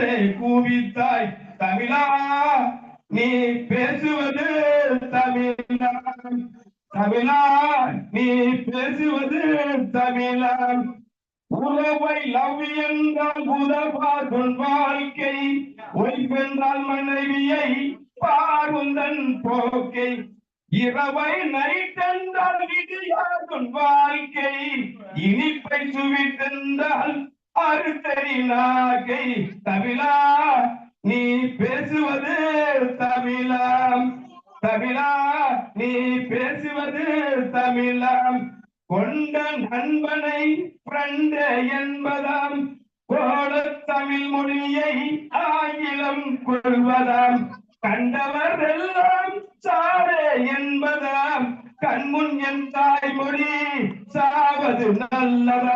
என்றே கூவித்தாய். தமிழா நீ பேசுவது தமிழா. தமிழா நீ பேசுவது தமிழா. உறவை லவ் என்றால் உதவாதுன் வாழ்க்கை. ஒய்வென்றால் மனைவியை பாருந்தன் போக்கை. இரவை நைட் என்றால் விடியாதுன் வாழ்க்கை. இனிப்பை சுவித்தென்றால் அறுத்தறி நாகை தமிழா நீ பேசுவது தமிழாம் தமிழா நீ பேசுவது தமிழாம் கொண்ட நண்பனை ஃப்ரெண்ட் என்பதாம். கோடத் தமிழ் மொழியை ஆங்கிலம் கொள்வதாம். கண்டவர் எல்லாம் சாரே என்பதாம். கண்முன் என் தாய்மொழி சாவது நல்லதாம்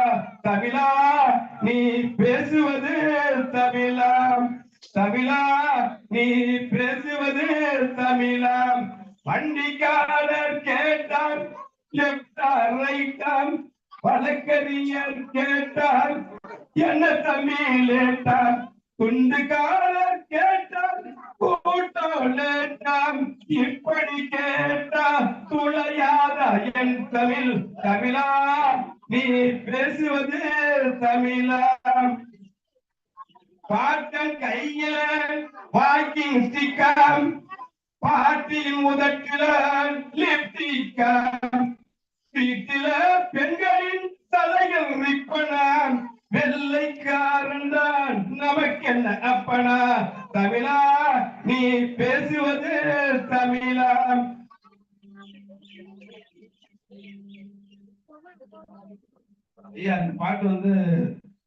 தமிழா நீ பேசுவது தமிழா வண்டிக்காரர் கேட்டார் லெப்டார் ரைட்டார் வழக்கறிஞர் கேட்டார் என்ன தம்பி லேட்டாம் துண்டுக்காரர் கேட்டார் கூட்டம் லேட்டாம் இப்படி கேட்டா துளையாத என் தமிழ் தமிழா நீ பேசுவது தமிழா பாட்டன் கையில வாக்கிங் ஸ்டிக்கர் பாட்டியின் முதட்டில லிப்டிக்கர் வீட்டில பெண்களின் தலைகள் ரிப்பனாம் வெள்ளைக்காரன் தான் நமக்கென்ன அப்பனா தமிழா நீ பேசுவது தமிழா. ஐயா அந்த பாட்டு வந்து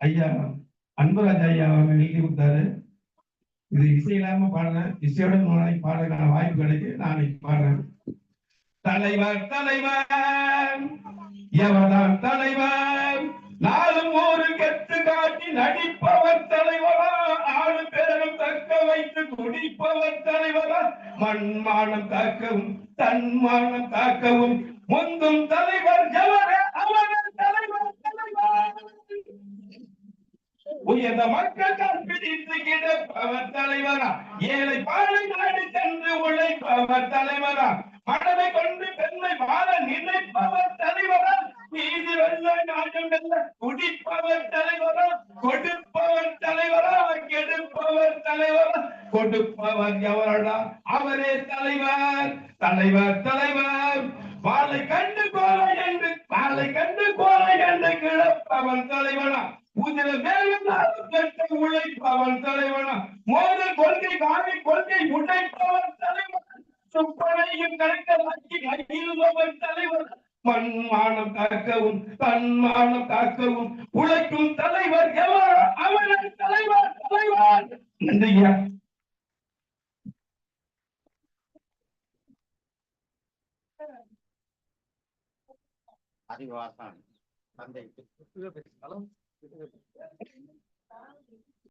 ஐயா அன்பராஜ் ஐயா அவங்க எழுதி கொடுத்தாரு. இது இசை இல்லாம பாடுறேன் இசையோட நாளைக்கு பாடுறதுக்கான வாய்ப்பு கிடைக்கு. நாளைக்கு பாடுறேன். தலைவர் தலைவர். எவர்தான் தலைவர்? நாளும் ஒரு கெத்து காட்டி நடிப்பவர் தலைவரா? ஆறு பேரும் தக்க வைத்து குடிப்பவர் தலைவரா? மண்மானம் தாக்கவும் தன்மானம் தாக்கவும் முந்தும் தலைவர் எவரே அவரே தலைவர் தலைவர் உயர்ந்த மக்கள் கற்பித்து கிடப்பவர் தலைவரா? ஏழை பாலை நாடு சென்று உழைப்பவர் தலைவரா? மனதை கொண்டு பெண்மை வாழ நினைப்பவர் தலைவரா? நீதி வெள்ள நாட்டம் வெல்ல குடிப்பவர் தலைவரா? கொடுப்பவர் தலைவரா? கெடுப்பவர் தலைவரா? கொடுப்பவர் எவரடா? அவரே தலைவர் தலைவர் தலைவர். வாழை கண்டு கோலை என்று வாழை கண்டு கோலை என்று கிடப்பவர் தலைவரா? உதிர மேலும் கெட்ட உழைப்பவன் தலைவனா? மோதல் கொள்கை காவி கொள்கை உடைப்பவன் தலைவன். சுப்பனையும் கணக்கராக்கி கையிலுபவன் தலைவன். மண்மானம் காக்கவும் தன்மானம் காக்கவும் உழைக்கும் தலைவர் எவர்? அவன் தலைவர் தலைவர் நன்றியா அறிவாசான் தந்தை. Thank you.